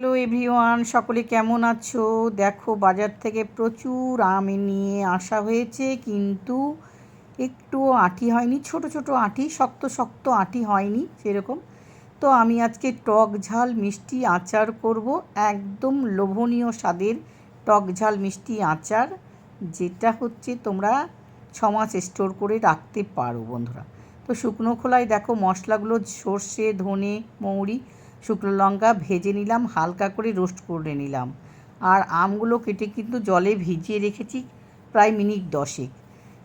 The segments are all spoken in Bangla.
হ্যালো এভরিওয়ান, সকলে কেমন আছো? দেখো, বাজার থেকে প্রচুর আম নিয়ে আসা হয়েছে, কিন্তু একটু আঁটি হয়নি, ছোট ছোট আঁটি, শক্ত শক্ত আঁটি হয়নি সেরকম। তো আমি আজকে টক ঝাল মিষ্টি আচার করব, একদম লোভনীয় স্বাদের টক ঝাল মিষ্টি আচার, যেটা হচ্ছে তোমরা ছমাস স্টোর করে রাখতে পারো বন্ধুরা। তো শুকনো খোলায় দেখো মশলাগুলো, সর্ষে, ধনে, মৌরি শুকনো লঙ্কা ভেজে নিলাম, হালকা করে রোস্ট করে নিলাম। আর আমগুলো কেটে কিন্তু জলে ভিজিয়ে রেখেছি প্রায় মিনিট দশেক।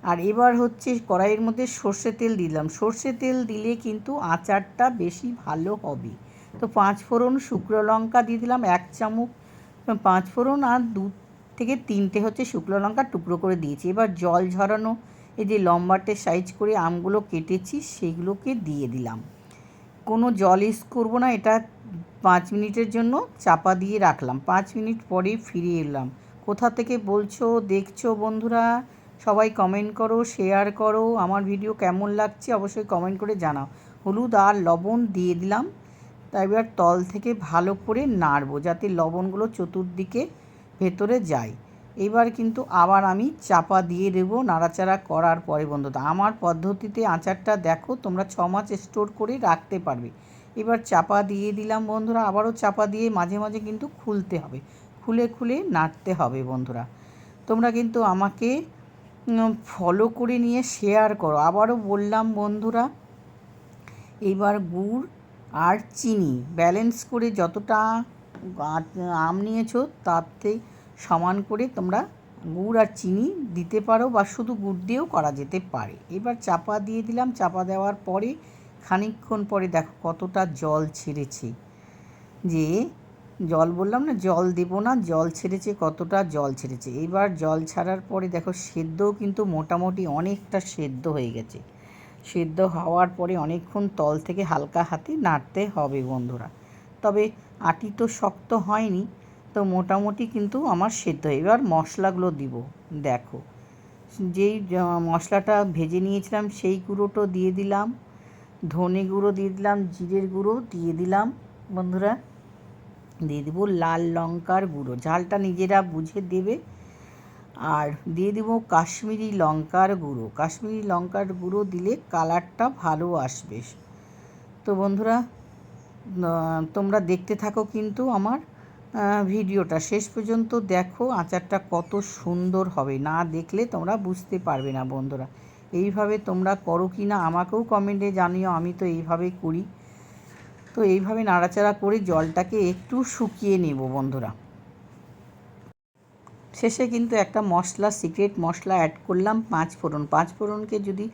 আর এবার হচ্ছে কড়াইয়ের মধ্যে সর্ষে তেল দিলাম। সর্ষে তেল দিলে কিন্তু আচারটা বেশি ভালো হবে। তো পাঁচ ফোড়ন শুকনো লঙ্কা দিয়ে দিলাম, এক চামচ পাঁচ ফোড়ন আর দু থেকে তিনটে হচ্ছে শুকনো লঙ্কা টুকরো করে দিয়েছি। এবার জল ঝরানো এই যে লম্বাটে সাইজ করে আমগুলো কেটেছি, সেগুলোকে দিয়ে দিলাম। কোনো জল ইউজ করব না, এটা পাঁচ মিনিটের জন্য চাপা দিয়ে রাখলাম। পাঁচ মিনিট পরে ফিরে এলাম। কোথা থেকে বলছো, দেখছ বন্ধুরা? সবাই কমেন্ট করো শেয়ার করো। আমার ভিডিও কেমন লাগছে অবশ্যই কমেন্ট করে জানাও। হলুদ আর লবণ দিয়ে দিলাম। তাই এবার তল থেকে ভালো করে নাড়বো, যাতে লবণগুলো চতুর্দিকে ভেতরে যায়। এবার কিন্তু আবার আমি চাপা দিয়ে দেবো নাড়াচাড়া করার পরে বন্ধুরা। আমার পদ্ধতিতে আচারটা দেখো, তোমরা ছ মাস স্টোর করে রাখতে পারবে। এবার চাপা দিয়ে দিলাম বন্ধুরা, আবারও চাপা দিয়ে মাঝে মাঝে কিন্তু খুলতে হবে। খুলে খুলে নাড়তে হবে বন্ধুরা। তোমরা কিন্তু আমাকে ফলো করে নিয়ে শেয়ার করো। আবারও বললাম বন্ধুরা, এবার গুড় আর চিনি ব্যালেন্স করে যতটা আম নিয়েছো তাতে সমান করে তোমরা গুড় আর চিনি দিতে পারো বা শুধু গুড় দিয়েও করা যেতে পারে। এবার চাপা দিয়ে দিলাম। চাপা দেওয়ার পরে খানিকক্ষণ পরে দেখো কতটা জল ছেড়েছে। যে জল বললাম না, জল দেব না, জল ছেড়েছে, কতটা জল ছেড়েছে। এবার জল ছাড়ার পরে দেখো সেদ্ধও কিন্তু মোটামুটি অনেকটা সেদ্ধ হয়ে গেছে। সেদ্ধ হওয়ার পরে অনেকক্ষণ তল থেকে হালকা হাতে নাড়তে হবে বন্ধুরা। তবে আটি তো শক্ত হয়নি। তো মোটামুটি কিন্তু আমার সেদ্ধ এবার মশলাগুলো দিব। দেখো, যেই মশলাটা ভেজে নিয়েছিলাম সেই গুঁড়োটো দিয়ে দিলাম, ধনে গুঁড়ো দিয়ে দিলাম, জিরের গুঁড়ো দিয়ে দিলাম, বন্ধুরা। দিয়ে দেবো লাল লঙ্কার গুঁড়ো, ঝালটা নিজেরা বুঝে দেবে। আর দিয়ে দেব কাশ্মীরি লঙ্কার গুঁড়ো। কাশ্মীরি লঙ্কার গুঁড়ো দিলে কালারটা ভালো আসবে। তো বন্ধুরা তোমরা দেখতে থাকো কিন্তু আমার। ভিডিওটা শেষ পর্যন্ত দেখো, আচারটা কত সুন্দর হবে। না দেখলে তোমরা বুঝতে পারবে না বন্ধুরা। এইভাবে তোমরা করো কি না, আমাকেও কমেন্টে জানিও, আমি তো এইভাবে করি। তো এইভাবে নাড়াচাড়া করে জলটাকে একটু শুকিয়ে নেব বন্ধুরা। শেষে কিন্তু একটা মশলা সিক্রেট মশলা অ্যাড করলাম, পাঁচ ফোড়ন। পাঁচ ফোড়নকে যদি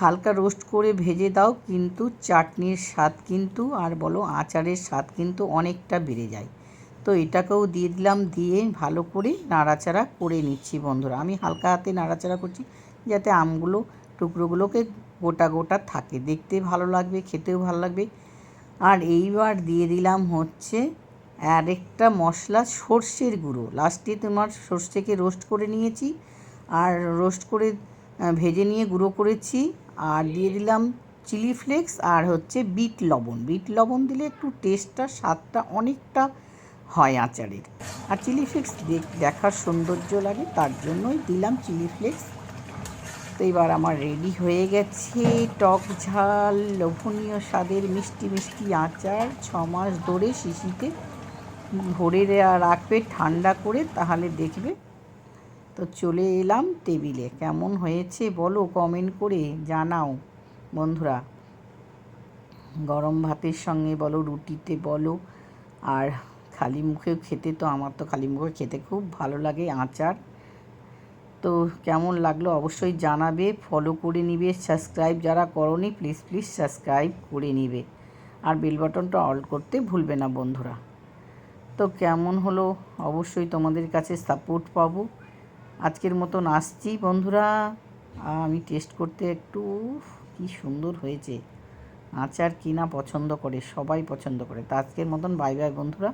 হালকা রোস্ট করে ভেজে দাও, কিন্তু চাটনির স্বাদ কিন্তু, আর বলো আচারের স্বাদ কিন্তু অনেকটা বেড়ে যায়। তো এটাকেও দিয়ে দিলাম, দিয়ে ভালো করে নাড়াচাড়া করে নিচ্ছি বন্ধুরা। আমি হালকা হাতে নাড়াচাড়া করছি যাতে আমগুলো, টুকরোগুলোকে গোটা গোটা থাকে। দেখতে ভালো লাগবে, খেতেও ভালো লাগবে। আর এইবার দিয়ে দিলাম হচ্ছে আর একটা মশলা, সর্ষের গুঁড়ো। লাস্টে তোমার সর্ষেকে রোস্ট করে নিয়েছি। আর রোস্ট করে ভেজে নিয়ে গুঁড়ো করেছি। আর দিয়ে দিলাম চিলি ফ্লেক্স আর হচ্ছে বিট লবণ। বিট লবণ দিলে একটু টেস্টটা স্বাদটা অনেকটা হয় আচারের। আর চিলি ফ্লেক্স দেখার সৌন্দর্য লাগে, তার জন্যই দিলাম চিলি ফ্লেক্স। তো এবার আমার রেডি হয়ে গেছে টক ঝাল, লোভনীয় স্বাদের মিষ্টি মিষ্টি আচার। ছ মাস ধরে শিশিতে ভরে রাখবে ঠান্ডা করে, তাহলে দেখবে। তো চলে এলাম টেবিলে। কেমন হয়েছে বলো কমেন্ট করে জানাও। বন্ধুরা, গরম ভাতের সঙ্গে বলো, রুটিতে বলো, আর খালি মুখেও খেতে তো আমার তো খালি মুখে খেতে খুব ভালো লাগে, আচার। তো কেমন লাগল অবশ্যই জানাবে ফলো করে নিবে সাবস্ক্রাইব যারা করনি প্লিজ প্লিজ সাবস্ক্রাইব করে নিবে। আর বেল বাটনটা অল করতে ভুলবে না বন্ধুরা। তো কেমন হলো অবশ্যই তোমাদের কাছে সাপোর্ট পাবো। আজকের মতন আসছি বন্ধুরা। আমি টেস্ট করতে একটু কি সুন্দর হয়েছে। আচার কিনা পছন্দ করে, সবাই পছন্দ করে। তো আজকের মতন বাই বাই বন্ধুরা।